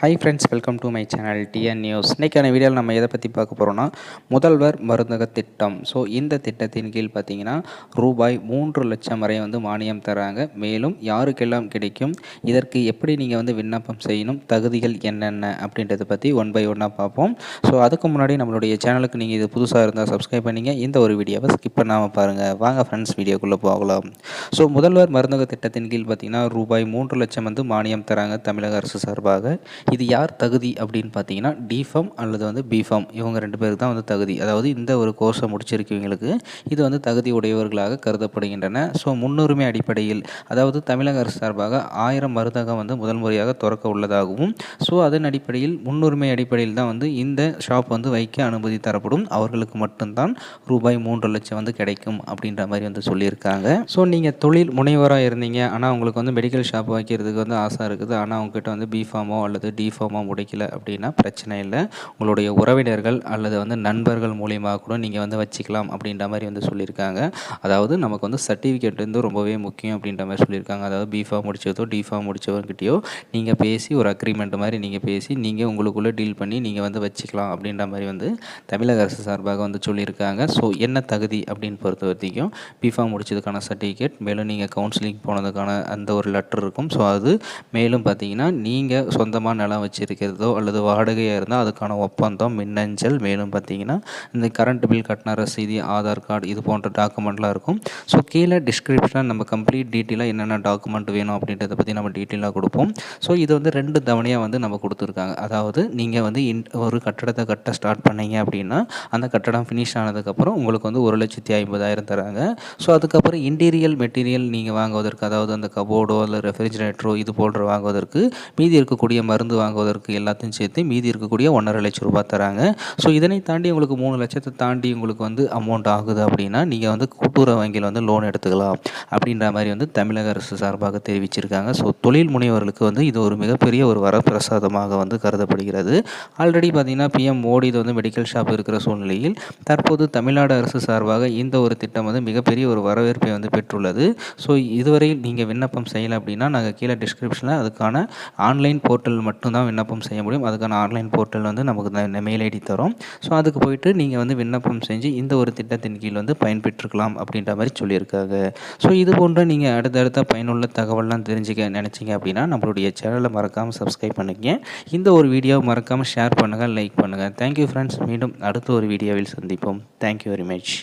Hi friends welcome to my channel TN news இன்றைக்கான வீடியோவில் நம்ம எதை பற்றி பார்க்க போகிறோம்னா முதல்வர் மருந்தக திட்டம். ஸோ இந்த திட்டத்தின் கீழ் பார்த்தீங்கன்னா ரூபாய் மூன்று லட்சம் வரை வந்து மானியம் தராங்க. மேலும் யாருக்கெல்லாம் கிடைக்கும்? இதற்கு எப்படி நீங்கள் வந்து விண்ணப்பம் செய்யணும்? தகுதிகள் என்னென்ன? அப்படின்றத பற்றி ஒன் பை ஒன்னாக பார்ப்போம். ஸோ அதுக்கு முன்னாடி நம்மளுடைய சேனலுக்கு நீங்கள் இது புதுசாக இருந்தால் சப்ஸ்கிரைப் பண்ணிங்க. இந்த ஒரு வீடியோவை ஸ்கிப் பண்ணாமல் பாருங்கள் வாங்க ஃப்ரெண்ட்ஸ் வீடியோக்குள்ளே போகலாம். ஸோ முதல்வர் மருந்தக திட்டத்தின் கீழ் பார்த்தீங்கன்னா ரூபாய் மூன்று லட்சம் வந்து மானியம் தராங்க தமிழக அரசு சார்பாக. இது யார் தகுதி அப்படின்னு பார்த்தீங்கன்னா டிஃபார்ம் அல்லது வந்து பிஃபார்ம் இவங்க ரெண்டு பேருக்கு தான் வந்து தகுதி. அதாவது இந்த ஒரு கோர்ஸை முடிச்சிருக்கவங்களுக்கு இது வந்து தகுதி உடையவர்களாக கருதப்படுகின்றன. ஸோ முன்னுரிமை அடிப்படையில் அதாவது தமிழக அரசு சார்பாக ஆயிரம் மருந்தகம் வந்து முதல் முறையாக திறக்க உள்ளதாகவும் ஸோ அதன் அடிப்படையில் முன்னுரிமை அடிப்படையில் தான் வந்து இந்த ஷாப் வந்து வைக்க அனுமதி தரப்படும். அவர்களுக்கு மட்டும்தான் ரூபாய் மூன்று லட்சம் வந்து கிடைக்கும் அப்படின்ற மாதிரி வந்து சொல்லியிருக்காங்க. ஸோ நீங்கள் தொழில் முனைவராக இருந்தீங்க. ஆனால் உங்களுக்கு வந்து மெடிக்கல் ஷாப் வைக்கிறதுக்கு வந்து ஆசை இருக்குது. ஆனால் உங்ககிட்ட வந்து பிஃபார்மோ அல்லது டிஃபார்மாக முடிக்கல அப்படின்னா பிரச்சனை இல்லை. உங்களுடைய உறவினர்கள் அல்லது வந்து நண்பர்கள் மூலியமாக கூட நீங்கள் வந்து வச்சுக்கலாம் அப்படின்ற மாதிரி வந்து சொல்லியிருக்காங்க. அதாவது நமக்கு வந்து சர்டிஃபிகேட் வந்து ரொம்பவே முக்கியம் அப்படின்ற மாதிரி சொல்லியிருக்காங்க. அதாவது பிஃபார்ம் முடிச்சதோ டிஃபார்ம் முடித்தவர்கிட்டயோ நீங்கள் பேசி ஒரு அக்ரிமெண்ட் மாதிரி நீங்கள் பேசி நீங்கள் உங்களுக்குள்ளே டீல் பண்ணி நீங்கள் வந்து வச்சுக்கலாம் அப்படின்ற மாதிரி வந்து தமிழக அரசு சார்பாக வந்து சொல்லியிருக்காங்க. ஸோ என்ன தகுதி அப்படின்னு பொறுத்த வரைக்கும் பிஃபார்ம் முடிச்சதுக்கான சர்டிஃபிகேட் மேலும் நீங்கள் கவுன்சிலிங் போனதுக்கான அந்த ஒரு லெட்டர் இருக்கும். ஸோ அது மேலும் பார்த்தீங்கன்னா நீங்கள் சொந்தமாக நிலம் வச்சுருக்கிறதோ அல்லது வாடகையாக இருந்தால் அதுக்கான ஒப்பந்தம் மின்னஞ்சல் மேலும் பார்த்தீங்கன்னா இந்த கரண்ட் பில் கட்டின ரசீதி ஆதார் கார்டு இது போன்ற டாக்குமெண்ட்லாம் இருக்கும். ஸோ கீழே டிஸ்கிரிப்ஷனில் நம்ம கம்ப்ளீட் டீட்டெயிலாக என்னென்ன டாக்குமெண்ட் வேணும் அப்படின்றத பற்றி நம்ம டீட்டெயிலாக கொடுப்போம். ஸோ இது வந்து ரெண்டு தவணையாக வந்து நம்ம கொடுத்துருக்காங்க. அதாவது நீங்கள் வந்து இன் ஒரு கட்டடத்தை கட்ட ஸ்டார்ட் பண்ணீங்க அப்படின்னா அந்த கட்டடம் ஃபினிஷ் ஆனதுக்கப்புறம் உங்களுக்கு வந்து ஒரு லட்சத்தி ஐம்பதாயிரம் தராங்க. ஸோ அதுக்கப்புறம் இன்டீரியல் மெட்டீரியல் நீங்கள் வாங்குவதற்கு அதாவது அந்த கபோர்டோ இல்லை ரெஃப்ரிஜிரேட்டரோ இது போன்ற வாங்குவதற்கு மீதி இருக்கக்கூடிய மருந்து வாங்குவதற்கு எல்லாத்தையும் சேர்த்து மீதி இருக்கக்கூடிய ஒன்றரை லட்சம் ரூபாய் தராங்க. ஸோ இதனை தாண்டி உங்களுக்கு மூணு லட்சத்தை தாண்டி உங்களுக்கு வந்து அமௌண்ட் ஆகுது அப்படின்னா நீங்கள் வந்து கூட்டுறவு வங்கியில் வந்து லோன் எடுத்துக்கலாம் அப்படின்ற மாதிரி வந்து தமிழக அரசு சார்பாக தெரிவிச்சிருக்காங்க. ஸோ தொழில் முனைவர்களுக்கு வந்து இது ஒரு மிகப்பெரிய ஒரு வரப்பிரசாதமாக வந்து கருதப்படுகிறது. ஆல்ரெடி பார்த்தீங்கன்னா பிஎம் மோடி இது வந்து மெடிக்கல் ஷாப் இருக்கிற சூழ்நிலையில் தற்போது தமிழ்நாடு அரசு சார்பாக இந்த ஒரு திட்டம் வந்து மிகப்பெரிய ஒரு வரவேற்பை வந்து பெற்றுள்ளது. ஸோ இதுவரையில் நீங்கள் விண்ணப்பம் செய்யலை அப்படின்னா நாங்கள் கீழே டிஸ்கிரிப்ஷனில் அதுக்கான ஆன்லைன் போர்ட்டல் மட்டும் மட்டும்தான் விண்ணப்பம் செய்ய முடியும். அதுக்கான ஆன்லைன் போர்ட்டல் வந்து நமக்கு மெயில் ஐடி தரும். ஸோ அதுக்கு போயிட்டு நீங்கள் வந்து விண்ணப்பம் செஞ்சு இந்த ஒரு திட்டத்தின் கீழ் வந்து பயன்பெற்றுக்கலாம் அப்படின்ற மாதிரி சொல்லியிருக்காங்க. ஸோ இது போன்ற நீங்கள் அடுத்தடுத்த பயனுள்ள தகவல்லாம் தெரிஞ்சுக்க நினச்சிங்க அப்படின்னா நம்மளுடைய சேனலை மறக்காமல் சப்ஸ்கிரைப் பண்ணிக்கங்க இந்த ஒரு வீடியோவை மறக்காமல் ஷேர் பண்ணுங்கள் லைக் பண்ணுங்கள் தேங்க்யூ ஃப்ரெண்ட்ஸ் மீண்டும் அடுத்த ஒரு வீடியோவில் சந்திப்போம். Thank you very much